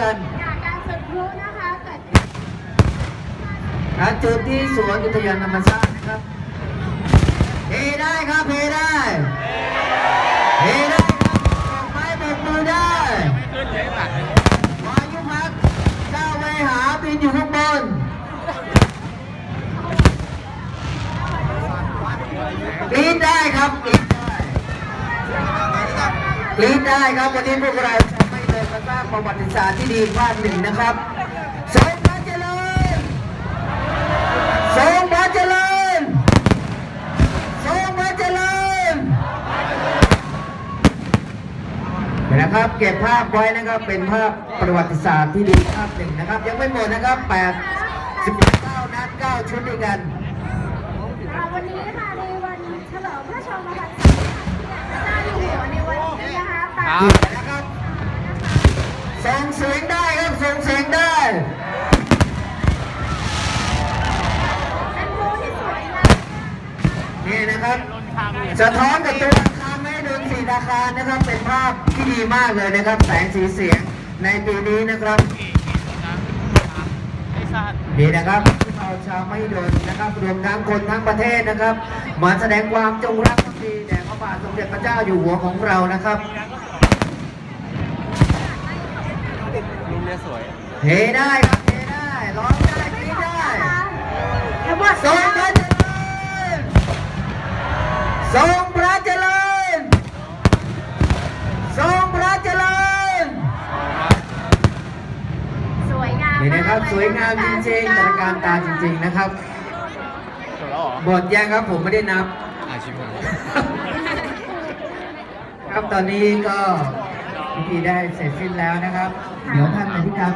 กันการจุดพลุนะคะเกิดณจุดที่สวนอุทยานธรรมชาตินะครับเฮได้ครับเฮได้เฮได้ครับบอกไม้บอกมือได้วายุพักเจ้าเวหาบินอยู่ข้างบนกรีดได้ครับก รีดได้กรีดได้ครับวันนี้พวกเราจะไม่เดินมาสร้างประวัติศาสตร์ที่ดีภาคหนึ่งนะครับสงพระเจริญทรงพระเจริญทรงพระเจริญเห็นนะครับ เก็บภาพไว้นะครับเป็นภาพประวัติศาสตร์ที่ดีภาพหนึ่งนะครับ ยังไม่หมดนะครับ8 19นัด9ชุดด้วยกันวันนี้ค่ะในวันเฉลิมพระชนมพรรษา คะตามนะครับส่งเสียงได้ครับส่งเสียงได้นี่นะครับสะท้อนกับตัวอาคารไม่โดนสีอาคารนะครับ เป็นภาพที่ดีมากเลยนะครับ แสงสีเสียงในปีนี้นะครับนี่นะครับที่เราชาวไม่โดนนะครับรวมทั้งคนทั้งประเทศนะครับมาแสดงความจงรักภักดีแด่พระบาทสมเด็จพระเจ้าอยู่หัวของเรานะครับ รูปเนี้ยสวยเฮได้ครับเฮได้ร้องได้กรี๊ดได้แล้วว่าทรงพระเจริญทรงพระเจริญทรงพระเจริญสวยงามนี่นะครับมกเลสวยงามจริงๆตระการตาจริง ๆนะครับจบแล้วเหรอหมดยังครับผมไม่ได้นับอาชิบหาย ครับตอนนี้ก็ พิธีได้เสร็จสิ้นแล้วนะครับ เดี๋ยวท่านอธิการ